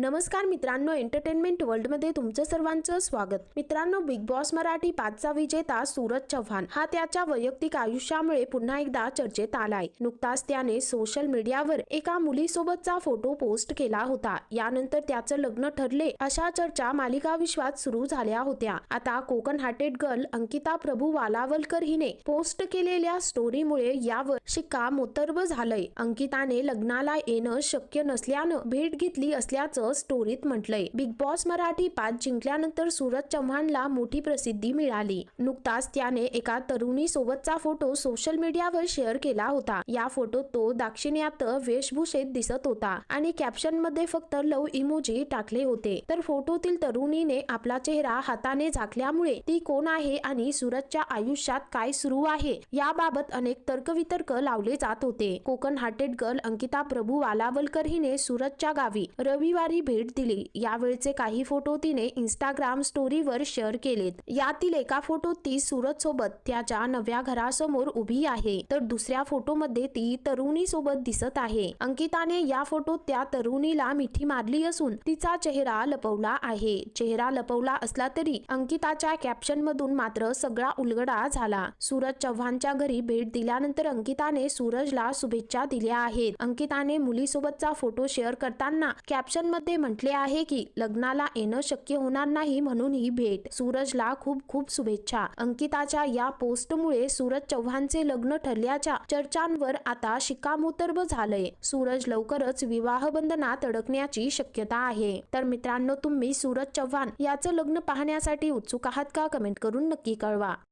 नमस्कार मित्रांनो एंटरटेनमेंट वर्ल्डमध्ये तुमचं सर्वांचं स्वागत. मित्रांनो बिग बॉस मराठी पाचचा विजेता सूरज चव्हाण. हा त्याच्या वैयक्तिक आयुष्यामुळे पुन्हा एकदा चर्चेत आलाय. नुकताच त्याने सोशल मीडियावर एका मुलीसोबतचा फोटो पोस्ट केला होता. यानंतर त्याचं लग्न ठरले अशा चर्चा मालिका विश्वात सुरू झाल्या होत्या. आता कोकण हार्टेड गर्ल अंकिता प्रभू वालावलकर हिने पोस्ट केलेल्या स्टोरीमुळे यावर शिक्का मोतर्ब झालंय. अंकिताने लग्नाला येणं शक्य नसल्यानं भेट घेतली असल्याचं स्टोरीत म्हटलंय. बिग बॉस मराठी पाच जिंकल्यानंतर सूरज चव्हाणला मोठी प्रसिद्धी मिळाली. नुकताच त्याने एका तरुणी सोबतचा फोटो सोशल मीडियावर शेअर केला होता. या फोटोत तो दाक्षिण्यात वेशभूषेत दिसत होता आणि कॅप्शनमध्ये फक्त लव इमोजी टाकले होते. तर फोटोतील तरुणीने आपला चेहरा हाताने झाकल्यामुळे ती कोण आहे आणि सूरजच्या आयुष्यात काय सुरू आहे याबाबत अनेक तर्कवितर्क लावले जात होते. कोकण हार्टेड गर्ल अंकिता प्रभू वालावलकर हिने सूरजच्या गावी रविवारी भेट दिली. यावेळचे काही फोटो तिने इंस्टाग्राम स्टोरीवर शेअर केलेत. यातील एका फोटोत ती सूरज सोबत त्याच्या नव्या घरासमोर उभी आहे. तर दुसऱ्या फोटोमध्ये ती तरुणी सोबत दिसत आहे. अंकिताने या फोटोत त्या तरुणीला मिठी मारली असून तिचा चेहरा लपवला आहे. चेहरा लपवला असला तरी अंकिताच्या कॅप्शन मधून मात्र सगळा उलगडा झाला. सूरज चव्हाणच्या घरी भेट दिल्यानंतर अंकिताने सूरजला शुभेच्छा दिल्या आहेत. अंकिताने मुलीसोबतचा फोटो शेअर करताना कॅप्शन मध्ये म्हटले आहे की लग्नाला येणं शक्य होणार नाही म्हणून ही भेट. सूरजला खूप खूप शुभेच्छा. अंकिताच्या या पोस्टमुळे सूरज चव्हाणचे लग्न ठरल्याच्या चर्चांवर आता शिकामोतर्ब झालंय. सूरज लवकरच विवाह बंधनात अडकण्याची शक्यता आहे. तर मित्रांनो तुम्ही सूरज चव्हाण याचं लग्न पाहण्यासाठी उत्सुक आहात का? कमेंट करून नक्की कळवा.